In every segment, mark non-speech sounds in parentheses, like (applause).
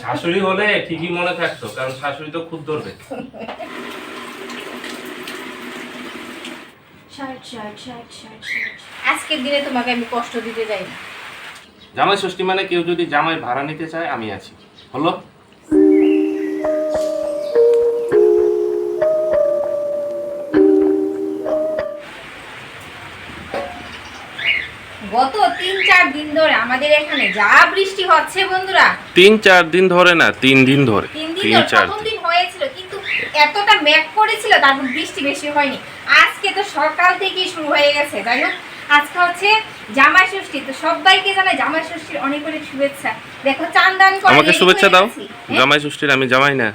শাশুড়ি হলে ঠিকই মনে থাকতো কারণ শাশুড়ি তো খুদ ধরবে। আজকের দিনে তোমাকে আমি কষ্ট দিতে যাই না। জামাই ষষ্ঠী মানে কেউ যদি জামাই ভাড়া নিতে চায় আমি আছি। হলো? গত তিন চার দিন ধরে আমাদের এখানে যা বৃষ্টি হচ্ছে বন্ধুরা। তিন চার দিন ধরে না তিন দিন ধরে তিন চার দিন। হয়েছিল কিন্তু এতটা মেঘ করেছিল তারপর বৃষ্টি বেশি হয়নি। আজকে তো সকাল থেকেই শুরু হয়ে গেছে যাই হোক আজকে হচ্ছে জামাই ষষ্ঠী তো সবাইকে জানাই জামাই ষষ্ঠীর অনেক অনেক শুভেচ্ছা। দেখো চান্দান করে আমাকে শুভেচ্ছা দাও। হ্যাঁ? জামাই ষষ্ঠীর আমি জামাই না।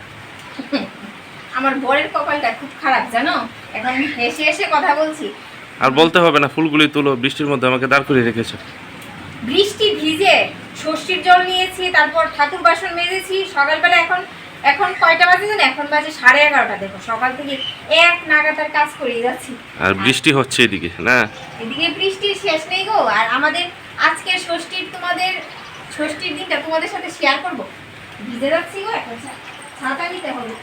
আমার বরের কপালটা খুব খারাপ জানো? এখন হেসে হেসে কথা বলছি। আর বলতে হবে না ফুলগুলি তুলো বৃষ্টির মধ্যে আমাকে দাঁড় করিয়ে রেখেছো। বৃষ্টি ভিজে ষষ্ঠীর জল নিয়েছি তারপর ঠাকুর বাসন মেজেছি সকালবেলা এখন এখন কয়টা বাজে জানো? এখন বাজে সাড়ে এগারোটা দেখো সকাল থেকে এক নাগাতার কাজ করে যাচ্ছি। আর বৃষ্টি হচ্ছে এদিকে না? এদিকে বৃষ্টির শেষ নেই গো আর আমাদের আজকে ষষ্ঠীর তোমাদের ষষ্ঠীর দিনটা তোমাদের সাথে শেয়ার করব। ভিজে যাচ্ছি গো এখন ছাতা নিতে হবে।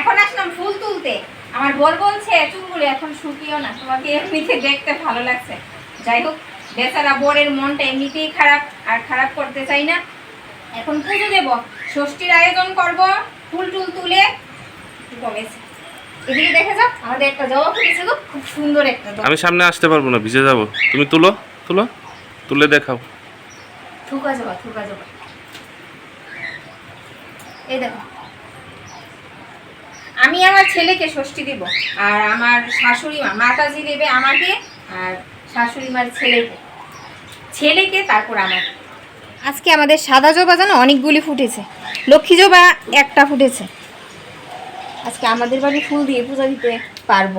এখন আসলাম ফুল তুলতে। আমার বর বলছে চুলগুলো এখন শুকিও না তোমাকে এমনিতে দেখতে ভালো লাগছে। যাই হোক বেচারা বরের মনটা এমনিতেই খারাপ আর খারাপ করতে চাই না। এখন পুজো দেব ষষ্ঠীর আয়োজন করব ফুল টুল তুলে। কমেছে এদিকে দেখে যাও আমাদের একটা জবা ফুটেছে গো খুব সুন্দর একটা আমি সামনে আসতে পারব না ভিজে যাব। তুমি তুলো তুলো তুলে দেখাও। থুকা জবা থুকা জবা। এই দেখো আমি আমার ছেলেকে ষষ্ঠী দিব, আর আমার শাশুড়ি মা, মাতাজি দেবে আমাকে, আর শাশুড়ি মার ছেলেকে। ছেলেকে তারপর আমার আজকে আমাদের সাদা জবা যেন অনেকগুলি ফুটেছে। লক্ষ্মী জবা একটা ফুটেছে। আজকে আমাদের বাড়ি ফুল দিয়ে পূজা দিতে পারব।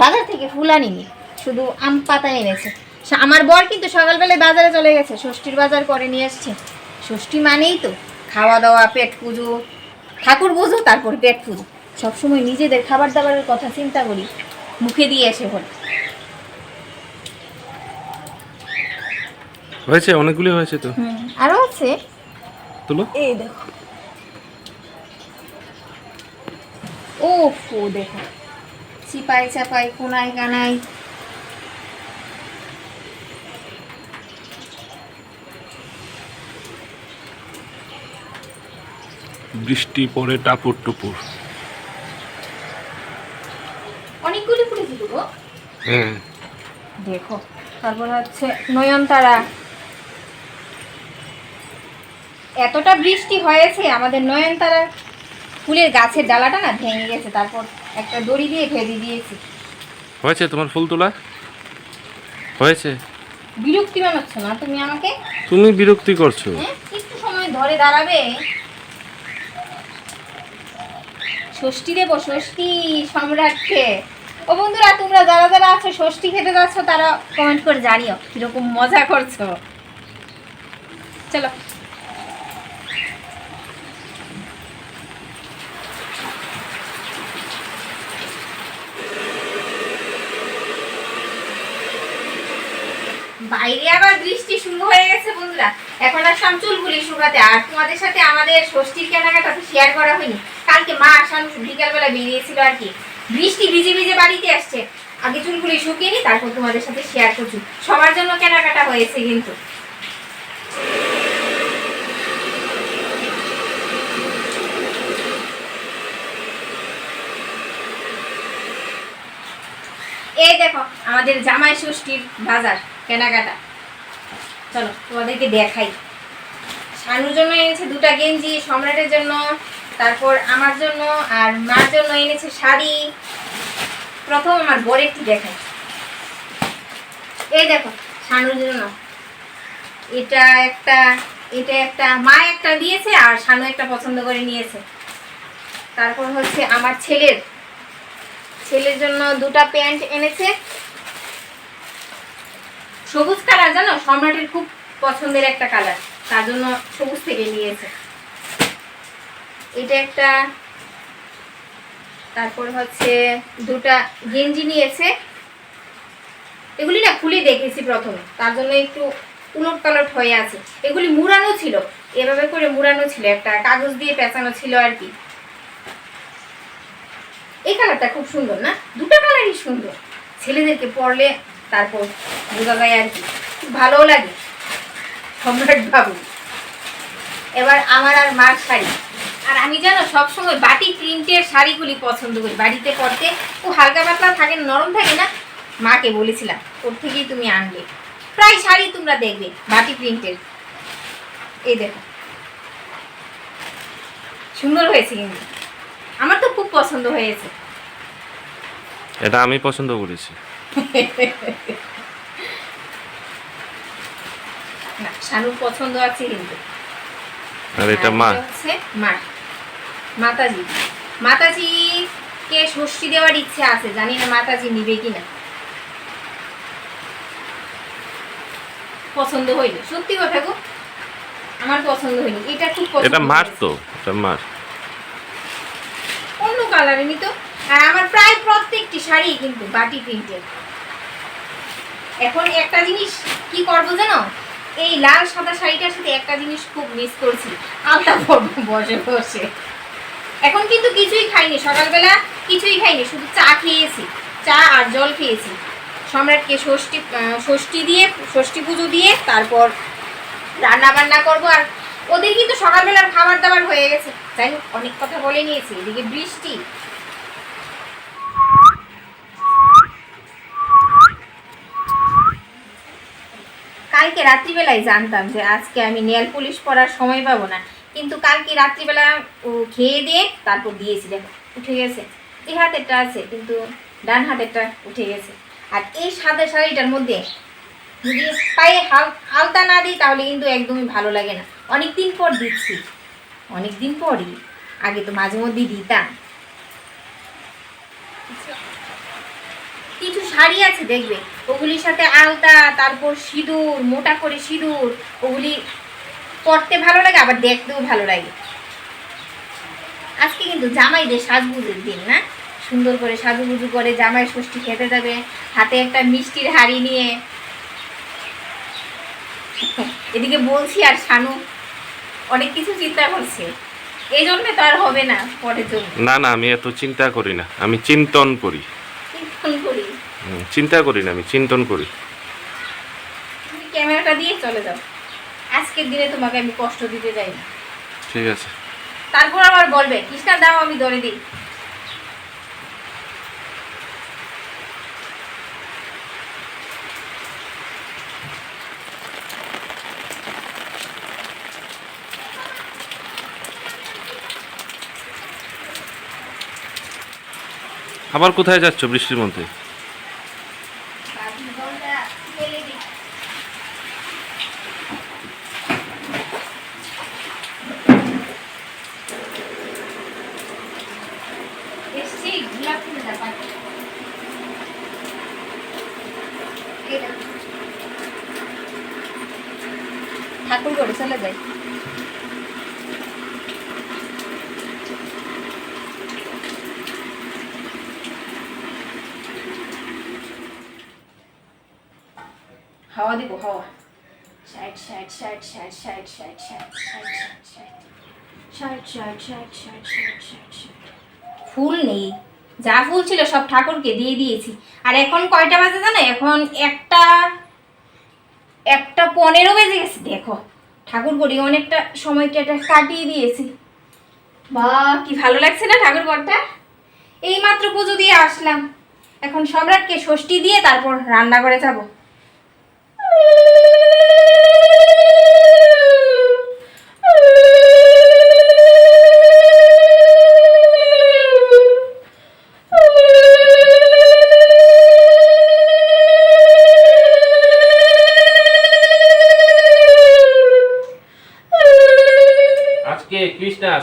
বাজার থেকে ফুল আনিনি, শুধু আম পাতা এনেছে। আমার বর কিন্তু সকালবেলায় বাজারে চলে গেছে, ষষ্ঠীর বাজার করে নিয়ে এসছে ষষ্ঠী মানেই তো খাওয়া দাওয়া, পেট পুজো, ঠাকুর পুজো, তারপর পেট পুজো। সবসময় নিজেদের খাবার দাবারের কথা চিন্তা করি মুখে দিয়ে এসে হল হয়েছে? অনেকগুলি হয়েছে তো? আরও আছে। তুলো। এই দেখো। ও ফো দেখো। চিপাই চাপাই কোনায় কানাই বৃষ্টি পরে টাপুর টুপুর অনেকগুলি ফুটেছে তো গো। হ্যাঁ দেখো তারপর হচ্ছে নয়নতারা। এতটা বৃষ্টি হয়েছে আমাদের নয়নতারার ফুলের গাছের ডালাটা না ভেঙে গেছে তারপর একটা দড়ি দিয়ে ভেজে দিয়েছি। হয়েছে তোমার ফুল তোলা? হয়েছে। বিরক্তি বানাচ্ছ না তুমি আমাকে? তুমি বিরক্তি করছ। হ্যাঁ একটু সময় ধরে দাঁড়াবে। ষষ্ঠী দেবো ষষ্ঠী সম্রাটকে। ও বন্ধুরা, তোমরা যারা যারা আছো, ষষ্ঠী খেতে যাচ্ছ, তারা কমেন্ট করে জানিও কীরকম মজা করছ। চলো। বাইরে আবার বৃষ্টি শুরু হয়ে গেছে বন্ধুরা। এখন আসলাম চুলগুলি শুকাতে, আর তোমাদের সাথে আমাদের ষষ্ঠীর কেনাকাটা শেয়ার করা হয়নি। কালকে মা আসাম বিকালবেলা বেরিয়েছিল আর কি। বৃষ্টি ভিজে ভিজে বাড়িতে আসছে। আগে চুলগুলি শুকিয়ে নি, তারপর তোমাদের সাথে শেয়ার করছি। সবার জন্য কেনাকাটা হয়েছে কিন্তু। এই দেখো, আমাদের জামাই ষষ্ঠীর বাজার, কেনাকাটা। চলো তোমাদেরকে দেখাই। শানুর জন্য এনেছে দুটা গেঞ্জি, সম্রাটের জন্য তারপর আমার জন্য আর মার জন্য এনেছে শাড়ি। প্রথম আমার বরের একটু দেখাই। এই দেখো, শানুর জন্য। এটা একটা এটা একটা, মা একটা দিয়েছে আর শানু একটা পছন্দ করে নিয়েছে। তারপর হচ্ছে আমার ছেলের। ছেলের জন্য দুটা প্যান্ট এনেছে। সবুজ কালার জানো? সম্রাটের খুব পছন্দের একটা কালার। তার জন্য সবুজ থেকে নিয়েছে। এটা একটা, তারপর হচ্ছে দুটা গেঞ্জি নিয়েছে। এগুলি না খুলে দেখেছি প্রথমে, তার জন্য একটু উলট পালট হয়ে আছে। এগুলি মুড়ানো ছিল, এভাবে করে মুড়ানো ছিল, একটা কাগজ দিয়ে পেঁচানো ছিল আর কি। এই কালারটা খুব সুন্দর না? দুটো কালারই সুন্দর। ছেলেদেরকে পরলে তারপর বোঝা যায় আর কি, খুব ভালোও লাগে। সম্রাট বাবু। এবার আমার আর মার শাড়ি। আর আমি জানো সবসময় বাটি প্রিন্টের শাড়িগুলি পছন্দ করি। বাড়িতে পরতে ও হালকা পাতলা থাকে নরম থাকে না। মাকে বলেছিলাম ওর থেকেই তুমি আনবে। প্রায় শাড়ি তোমরা দেখবে বাটি প্রিন্টের। এই দেখো। সুন্দর হয়েছে কিন্তু। আমার তো খুব পছন্দ হয়েছে। এটা আমি পছন্দ করেছি। না শানুর পছন্দ আছে কিন্তু। আর এটা মা। মা। মাতাজি। মাতাজি কে ষষ্ঠী দেওয়ার ইচ্ছে আছে? জানি না মাতাজি নিবে কিনা। পছন্দ হয়নি। সত্যি কথা গো আমার পছন্দ হয়নি। এটা খুব পছন্দ এটা মার তো এটা মার অন্য কালারে নিত আর আমার প্রায় প্রত্যেকটি শাড়ি কিন্তু বাটি প্রিন্টের। এখন একটা জিনিস কি করব জানো? এই লাল সাদা শাড়িটার সাথে একটা জিনিস খুব মিস করছি। আলতা পরবো বসে বসে। এখন কিন্তু কিছুই খাইনি, সকালবেলা কিছুই খাইনি, শুধু চা খেয়েছি, চা আর জল খেয়েছি। সম্রাটকে ষষ্ঠী ষষ্ঠী দিয়ে, ষষ্ঠী পুজো দিয়ে তারপর রান্না বান্না করব আর ওদের কিন্তু সকালবেলার খাবার দাবার হয়ে গেছে। হোক, অনেক কথা বলে নিয়েছি, এদিকে বৃষ্টি। কালকে রাত্রিবেলায় জানতাম যে আজকে আমি নেল পুলিশ পরার সময় পাবো না। কিন্তু কালকে রাত্রিবেলা ও খেয়ে দিয়ে তারপর দিয়েছি দেখো উঠে গেছে। এই হাতেরটা আছে, কিন্তু ডান হাতেরটা উঠে গেছে। আর এই সাদা শাড়িটার মধ্যে যদি পায়ে হাল, হালতা না দিই, তাহলে কিন্তু একদমই ভালো লাগে না। অনেক দিন পর দিচ্ছি। অনেক দিন পরই। আগে তো মাঝে মধ্যেই দিতাম। কিছু শাড়ি আছে দেখবে? ওগুলির সাথে আলতা, তারপর সিঁদুর, মোটা করে সিঁদুর, ওগুলি পরতে ভালো লাগে আবার দেখতেও ভালো লাগে। আজকে কিন্তু জামাইদের সাজগুজের দিন না? সুন্দর করে সাজুগুজু করে জামাই ষষ্ঠী খেতে যাবে হাতে একটা মিষ্টির হাড়ি নিয়ে। এদিকে বলছি আর শানু অনেক কিছু চিন্তা করছে। এই জন্যে তো আর হবে না পরের জন্য। না না আমি এত চিন্তা করি না আমি চিন্তন করি। চিন্তন করি? চিন্তা করি না আমি চিন্তন করি। তুমি ক্যামেরাটা দিয়ে চলে যাও। আজকের দিনে তোমাকে আমি কষ্ট দিতে চাই না। ঠিক আছে। তারপর আবার বলবে কৃষ্ণার দাও আমি ধরে দিই। আবার কোথায় যাচ্ছ বৃষ্টির মধ্যে? ठाकूर गोड चला जाईल हवा देखो हवा शायद शायद शायद शायद शायद शायद शायद शायद शायद शायद शायद शायद शायद शायद शायद फूल नहीं যা ফুল ছিল সব ঠাকুরকে দিয়ে দিয়েছি। আর এখন কয়টা বাজে জানো? এখন একটা একটা পনেরো বেজে গেছে, দেখো। ঠাকুর করি অনেকটা সময় কেটে কাটিয়ে দিয়েছি। বা, কি ভালো লাগছে না ঠাকুর ঘরটা? এই মাত্র পুজো দিয়ে আসলাম। এখন সম্রাটকে ষষ্ঠী দিয়ে তারপর রান্না করে যাব।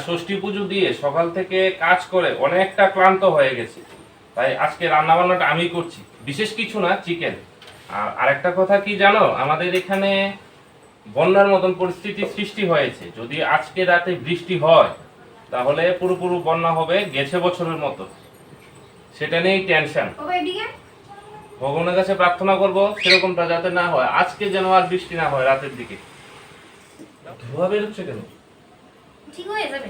ষষ্ঠী পুজো দিয়ে সকাল থেকে কাজ করে অনেকটা ক্লান্ত হয়ে গেছে। তাই আজকে রান্না বান্নাটা আমি করছি। বিশেষ কিছু না চিকেন আর আরেকটা কথা কি জানো? আমাদের এখানে বন্যার মতন পরিস্থিতি সৃষ্টি হয়েছে। যদি আজকে রাতে বৃষ্টি হয় তাহলে পুরোপুরো বন্যা হবে গেছে বছরের মতো। সেটা নিয়েই টেনশন ভগবানের কাছে প্রার্থনা করব সেরকমটা যাতে না হয়। আজকে যেন আর বৃষ্টি না হয় রাতের দিকে। ধোয়া বেরোচ্ছে কেন? ঠিক হয়ে যাবে।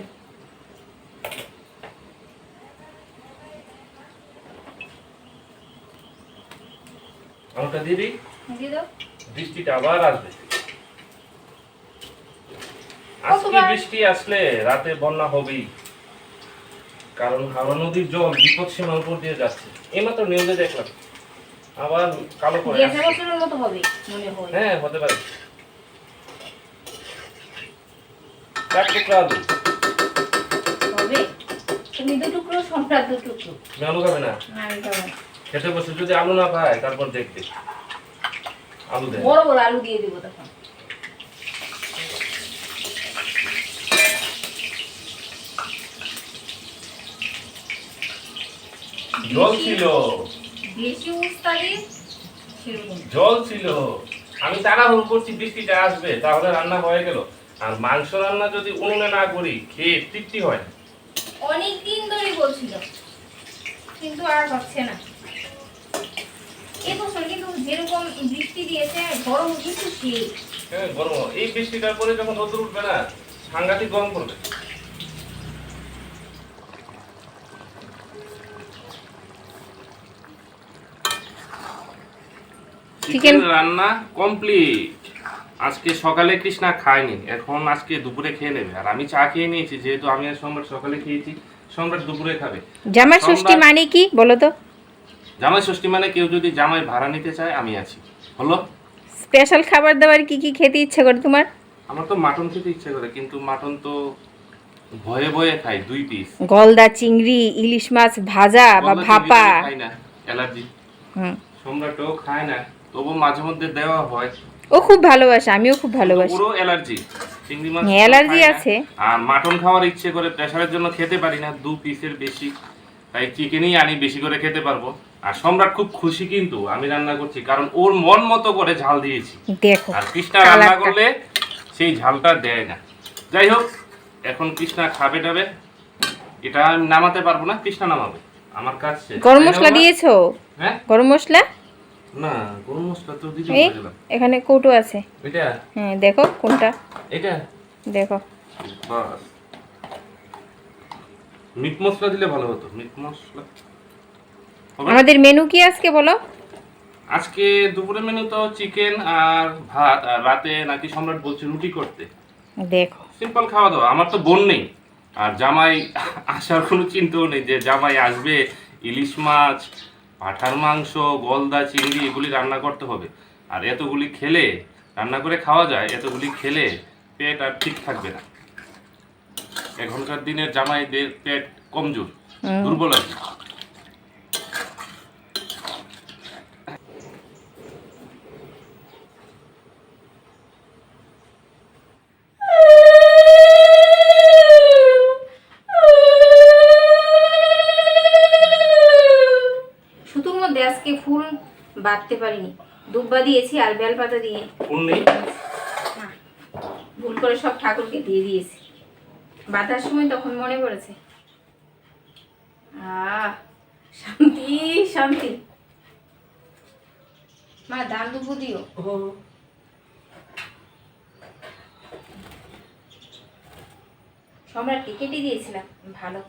দিয়ে দিই? দিয়ে দাও। বৃষ্টিটা আবার আসবে। আজকে বৃষ্টি আসলে রাতে বন্যা হবেই। কারণ হাওড়া নদীর জল বিপদ সীমার উপর দিয়ে যাচ্ছে। এইমাত্র নিউজে দেখলাম। আবার কালো করে মতো হবে মনে হয়। হ্যাঁ হতে পারে। টুকরা আলু হবে তুমি দু টুকরো সম্রাট দু টুকরো। আলু খাবে না? না আমি খাব না। খেতে বসে যদি আলু না পায় তারপর দেখবে। আলু দেয়। বড় বড় আলু দিয়ে দিব তখন। জল ছিল। বেশি উস্তাদি সেরকম জল ছিল। আমি তাড়াহুড়ো করছি বৃষ্টিটা আসবে তাহলে রান্না হয়ে গেল। আর মাংস রান্না যদি উনুনে না করি খেয়ে তৃপ্তি হয় না। অনেক দিন ধরেই বলছিল কিন্তু আর হচ্ছে না। এবছর কিন্তু যেরকম বৃষ্টি দিয়েছে গরম কিন্তু সেই। হ্যাঁ গরম। এই বৃষ্টিটার পরে যখন রোদ উঠবে না সাংঘাতিক গরম পড়বে। চিকেন রান্না কমপ্লিট আজকে সকালে কৃষ্ণা খায়নি এখন আজকে দুপুরে খেয়ে নেবে। আর আমি চা খেয়ে নিয়েছি যেহেতু আমি সম্রাট সকালে খেয়েছি সম্রাট দুপুরে খাবে। জামাই ষষ্ঠী মানে কি বলো তো? জামাই ষষ্ঠী মানে কেউ যদি জামাই ভাড়া নিতে চায় আমি আছি। হলো স্পেশাল খাবার দাবার কি কি খেতে ইচ্ছে করে তোমার? আমার তো মাটন খেতে ইচ্ছে করে কিন্তু মাটন তো ভয়ে ভয়ে খাই দুই পিস গলদা চিংড়ি ইলিশ মাছ ভাজা বা ভাপা। খাই না অ্যালার্জি। হুম। সম্রাটও খায় না তবু মাঝে মধ্যে দেওয়া হয়। ও খুব ভালোবাসে আমিও খুব ভালোবাসি। পুরো অ্যালার্জি চিংড়ি মাছ হ্যাঁ, অ্যালার্জি আছে। আর মাটন খাওয়ার ইচ্ছে করে প্রেশারের জন্য খেতে পারি না দু পিসের বেশি। তাই চিকেনই আনি বেশি করে খেতে পারব। আর সম্রাট খুব খুশি কিন্তু আমি রান্না করছি কারণ ওর মন মতো করে ঝাল দিয়েছি। দেখো আর কৃষ্ণা রান্না করলে সেই ঝালটা দেয় না। যাই হোক এখন কৃষ্ণা খাবে টাবে। এটা আমি নামাতে পারব না কৃষ্ণা নামাবে। আমার কাছে গরম মশলা? দিয়েছ? হ্যাঁ? গরম মশলা? না গরম মশলা তো দিতে এখানে কৌটো আছে। এটা? হ্যাঁ দেখো কোনটা। এটা? দেখো। বাস। মিট মশলা দিলে ভালো হতো মিট মশলা। আমাদের মেনু কি আজকে বলো? আজকে দুপুরের মেনু তো চিকেন আর ভাত আর রাতে নাকি সম্রাট বলছে রুটি করতে। দেখো। সিম্পল খাওয়া দাওয়া আমার তো বোন নেই। আর জামাই আসার কোনো চিন্তাও নেই যে জামাই আসবে ইলিশ মাছ পাঠার মাংস গলদা চিংড়ি এগুলি রান্না করতে হবে। আর এতগুলি খেলে রান্না করে খাওয়া যায় এতগুলি খেলে পেট আর ঠিক থাকবে না। এখনকার দিনের জামাইদের পেট কমজোর দুর্বল আছে সুতোর মধ্যে আজকে ফুল বাঁধতে পারিনি। দুব্বা দিয়েছি আর বেলপাতা দিয়ে। ভুল করে সব ঠাকুরকে দিয়ে দিয়েছি। বাঁধার সময় তখন মনে পড়েছে। আহ শান্তি শান্তি। মা দান দুবু দিও। সম্রাটকে কেটে দিয়েছিলাম। ভালো।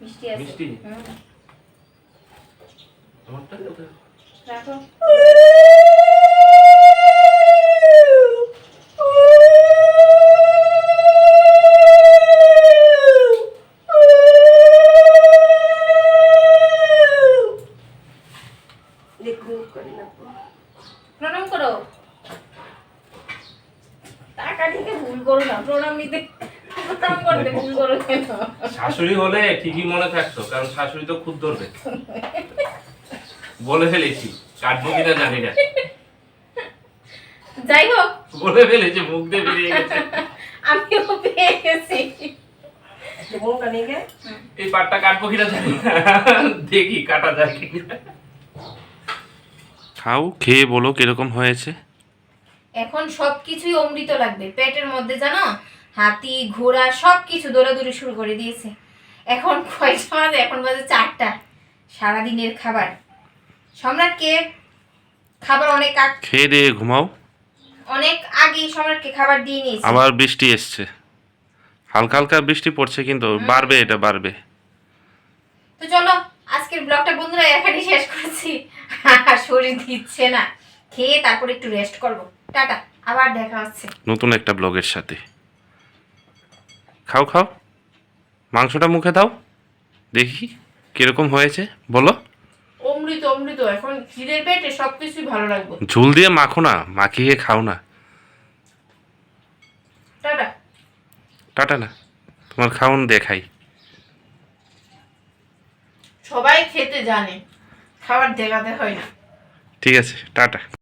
মিষ্টি আছে। মিষ্টি? হুম, আমারটা কোথায়? রাখো। প্রণাম করো। টাকা ভুল করো না প্রণাম নিতে প্রণাম করতে ভুল করো শাশুড়ি হলে ঠিকই মনে থাকতো কারণ শাশুড়ি তো খুব ধরবে। বলে ফেলেছি। কাটবো কিনা জানি না। যাই হোক। বলে ফেলেছি মুখ দিয়ে বেরিয়ে গেছে। আমিও পেয়ে গেছি। এই পাটটা কাটবো কিনা জানি দেখি কাটা যায় কিনা। খাও খেয়ে বলো কীরকম হয়েছে। এখন সব কিছুই অমৃত লাগবে। পেটের মধ্যে জানো হাতি ঘোড়া সব কিছু দৌড়াদৌড়ি শুরু করে দিয়েছে। এখন কয়টা বাজে? এখন বাজে চারটা। সারাদিনের খাবার। সম্রাটকে খাবার অনেক আগ খেয়ে দিয়ে ঘুমাও। অনেক আগেই সম্রাটকে খাবার দিয়ে নিয়েছি। আবার বৃষ্টি এসছে। হালকা হালকা বৃষ্টি পড়ছে কিন্তু বাড়বে এটা বাড়বে। তো চলো আজকের ব্লগটা বন্ধুরা এখানেই শেষ করছি। (laughs) শরীর দিচ্ছে না। খেয়ে তারপর একটু রেস্ট করব। টাটা আবার দেখা হচ্ছে। নতুন একটা ব্লগের সাথে। খাও খাও। মাংসটা মুখে দাও। দেখি কীরকম হয়েছে। বলো। অমৃত অমৃত এখন পেটে ভালো লাগবে। ঝুল দিয়ে মাখো না মাখিয়ে খাও না। টাটা। টাটা না তোমার খাওন দেখাই। সবাই খেতে জানে খাবার দেখাতে হয় না। ঠিক আছে টাটা।